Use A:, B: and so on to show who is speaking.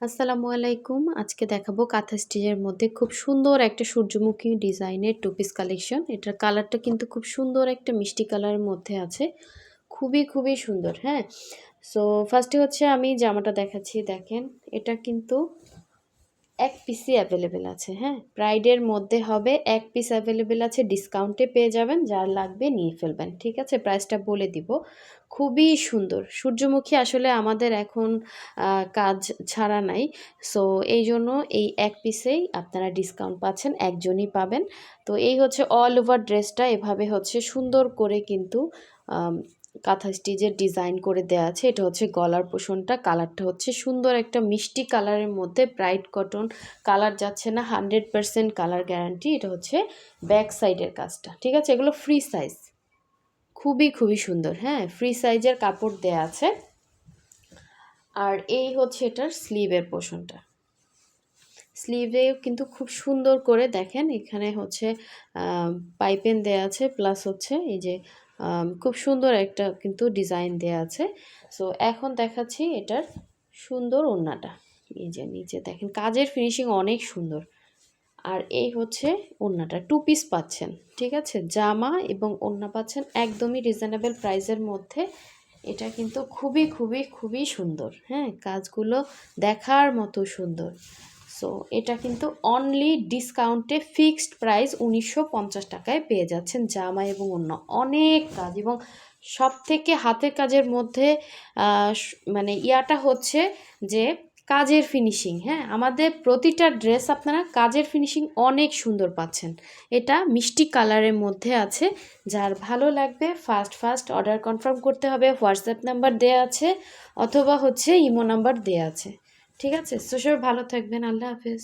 A: আসসালামু আলাইকুম। আজকে দেখাবো কাঁথা স্টিচের মধ্যে খুব সুন্দর একটা সূর্যমুখী ডিজাইনের টু পিস কালেকশন। এটার কালারটা কিন্তু খুব সুন্দর একটা মিষ্টি কালারের মধ্যে আছে। খুবই খুবই সুন্দর হ্যাঁ? সো ফার্স্টে হচ্ছে আমি জামাটা দেখাচ্ছি, দেখেন। এটা কিন্তু এক পিসই অ্যাভেলেবেল আছে হ্যাঁ? প্রাইডের মধ্যে হবে এক পিস অ্যাভেলেবেল আছে ডিসকাউন্টে পেয়ে যাবেন, যার লাগবে নিয়ে ফেলবেন, ঠিক আছে? প্রাইসটা বলে দিব। খুবই সুন্দর। সূর্যমুখী আসলে আমাদের এখন কাজ ছাড়া নাই। সো এই জন্য এই এক পিসেই আপনারা ডিসকাউন্ট পাচ্ছেন, একজনই পাবেন। তো এই হচ্ছে অল ওভার ড্রেসটা এভাবে হচ্ছে সুন্দর করে কিন্তু কাঁথা স্টিচের ডিজাইন করে দেওয়া আছে। এটা হচ্ছে গলার পোষণটা। কালারটা হচ্ছে সুন্দর একটা মিষ্টি কালারের মধ্যে। ব্রাইট কটন কালার যাচ্ছে না। হান্ড্রেড পারসেন্ট কালার গ্যারান্টি এটা হচ্ছে ব্যাক সাইডের কাজটা। ঠিক আছে? এগুলো ফ্রি সাইজ খুবই খুবই সুন্দর। হ্যাঁ ফ্রি সাইজের কাপড় দেয়া আছে। আর এই হচ্ছে এটার স্লিভের পোষণটা। স্লিভেও কিন্তু খুব সুন্দর করে দেখেন। এখানে হচ্ছে পাইপেন দেয়া আছে। প্লাস হচ্ছে এই যে খুব সুন্দর একটা কিন্তু ডিজাইন দেয়া আছে। সো এখন দেখাচ্ছি এটার সুন্দর ওড়নাটা। এই যে নিচে দেখেন, কাজের ফিনিশিং অনেক সুন্দর। আর এই হচ্ছে ওড়নাটা টু পিস পাচ্ছেন, ঠিক আছে? জামা এবং ওড়না পাচ্ছেন একদমই রিজনেবল প্রাইসের মধ্যে। এটা কিন্তু খুবই খুবই খুবই সুন্দর হ্যাঁ? কাজগুলো দেখার মতো সুন্দর। সো এটা কিন্তু অনলি ডিসকাউন্টে ফিক্সড প্রাইস উনিশশো পঞ্চাশ টাকায় পেয়ে যাচ্ছেন জামা এবং অন্য অনেক কাজ এবং সব থেকে হাতের কাজের মধ্যে মানে ইয়াটা হচ্ছে যে কাজের ফিনিশিং হ্যাঁ? আমাদের প্রতিটা ড্রেস আপনারা কাজের ফিনিশিং অনেক সুন্দর পাচ্ছেন। এটা মিষ্টি কালারের মধ্যে আছে, যার ভালো লাগবে ফার্স্ট ফার্স্ট অর্ডার কনফার্ম করতে হবে হোয়াটসঅ্যাপ নাম্বার দেওয়া আছে অথবা হচ্ছে ইমো নাম্বার দেওয়া আছে। ঠিক আছে? সবাই ভালো থাকবেন। আল্লাহ হাফেজ।